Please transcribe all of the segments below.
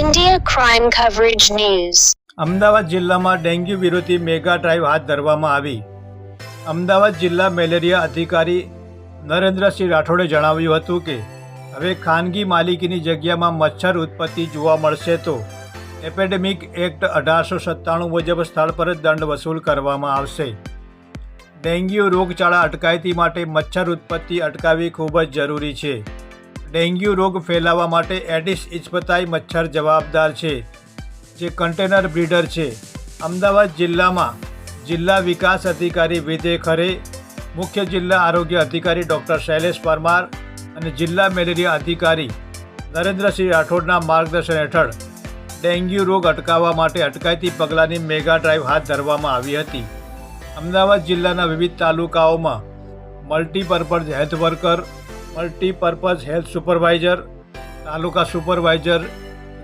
India crime coverage news Ahmedabad જિલ્લામાં dengue વિરોધી mega drive હાથ ધરવામાં આવી. અમદાવાદ જિલ્લા મેલેરિયા અધિકારી નરેન્દ્રસિંહ રાઠોડે જણાવ્યું હતું કે, હવે ખાનગી માલિકીની જગ્યામાં મચ્છર ઉત્પત્તિ જોવા મળશે તો એપેડેમિક એક્ટ અઢારસો સત્તાણું મુજબ સ્થળ પર જ દંડ વસૂલ કરવામાં આવશે. ડેન્ગ્યુ રોગચાળા અટકાયતી માટે મચ્છર ઉત્પત્તિ અટકાવવી ખૂબ જ જરૂરી છે. ડેન્ગ્યુ રોગ ફેલાવા માટે એડિસ ઇસ્પતાઈ મચ્છર જવાબદાર છે, જે કન્ટેનર બ્રીડર છે. અમદાવાદ જિલ્લામાં જિલ્લા વિકાસ અધિકારી વિજય ખરે, મુખ્ય જિલ્લા આરોગ્ય અધિકારી ડૉક્ટર શૈલેષ પરમાર અને જિલ્લા મેલેરિયા અધિકારી નરેન્દ્રસિંહ રાઠોડના માર્ગદર્શન હેઠળ ડેન્ગ્યુ રોગ અટકાવવા માટે અટકાયતી પગલાંની મેગા ડ્રાઈવ હાથ ધરવામાં આવી હતી. અમદાવાદ જિલ્લાના વિવિધ તાલુકાઓમાં multipurpose health worker multipurpose health supervisor, તાલુકા સુપરવાઇઝર,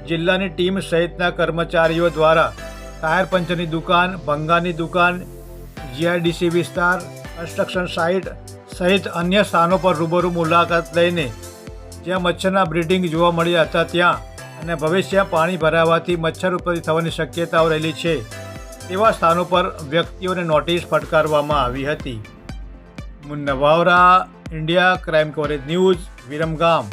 જિલ્લાની ટીમ સહિતના કર્મચારીઓ દ્વારા ટાયર પંચરની દુકાન ભંગાની દુકાન, જીઆઈડીસી વિસ્તાર, કન્સ્ટ્રક્શન સાઇટ સહિત અન્ય સ્થાનો પર રૂબરૂ મુલાકાત લઈને જ્યાં મચ્છરના બ્રીડિંગ જોવા મળ્યા હતા ત્યાં અને ભવિષ્યમાં પાણી ભરાવાથી મચ્છર ઉત્પત્તિ થવાની શક્યતાઓ રહેલી છે તેવા સ્થાનો પર વ્યક્તિઓને નોટિસ ફટકારવામાં આવી હતી. Munna Vavra India crime coverage news Viramgam.